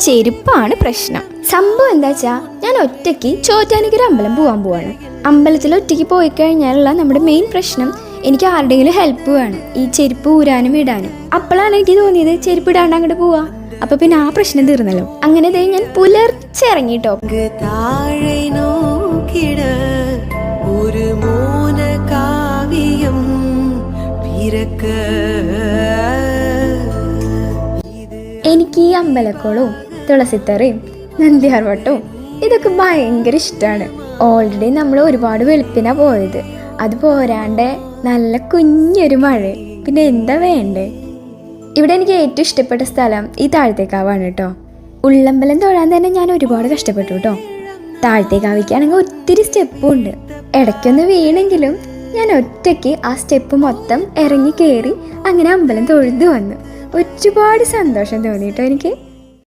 ചെരുപ്പാണ് പ്രശ്നം. സംഭവം എന്താ വെച്ചാ ഞാൻ ഒറ്റയ്ക്ക് ചോറ്റാനിക്കര അമ്പലം പോകാൻ പോവാണ്. അമ്പലത്തിൽ ഒറ്റയ്ക്ക് പോയി കഴിഞ്ഞാലുള്ള നമ്മുടെ മെയിൻ പ്രശ്നം എനിക്ക് ആരുടെയെങ്കിലും ഹെൽപ്പ് വേണം ഈ ചെരുപ്പ് ഊരാനും ഇടാനും. അപ്പോഴാണ് എനിക്ക് തോന്നിയത് ചെരുപ്പ് ഇടാണ്ട് അങ്ങോട്ട് പോവാ. അപ്പൊ പിന്നെ ആ പ്രശ്നം തീർന്നല്ലോ. അങ്ങനെ ഞാൻ പുലർച്ചെ ഇറങ്ങിട്ടോ. ഒരു മൂന കാവ്യം പിറക്ക്. എനിക്ക് ഈ അമ്പലക്കോളും തുളസിത്തറയും നന്ദിയാർവട്ടവും ഇതൊക്കെ ഭയങ്കര ഇഷ്ടമാണ് ഓൾറെഡി നമ്മൾ ഒരുപാട് വെളുപ്പിനാണ് പോയത്. അത് പോരാണ്ട് നല്ല കുഞ്ഞൊരു മഴ. പിന്നെ എന്താ വേണ്ടേ? ഇവിടെ എനിക്ക് ഏറ്റവും ഇഷ്ടപ്പെട്ട സ്ഥലം ഈ താഴത്തേക്കാവാണ് കേട്ടോ. ഉള്ളമ്പലം തൊഴാൻ തന്നെ ഞാൻ ഒരുപാട് കഷ്ടപ്പെട്ടു കേട്ടോ. താഴത്തേക്കാവിക്കാണെങ്കിൽ ഒത്തിരി സ്റ്റെപ്പും ഉണ്ട്. ഇടയ്ക്കൊന്ന് വീണെങ്കിലും ഞാൻ ഒറ്റയ്ക്ക് ആ സ്റ്റെപ്പ് മൊത്തം ഇറങ്ങി കയറി അങ്ങനെ അമ്പലം തൊഴുതു വന്നു. ഒരുപാട് സന്തോഷം തോന്നിയിട്ടോ എനിക്ക്.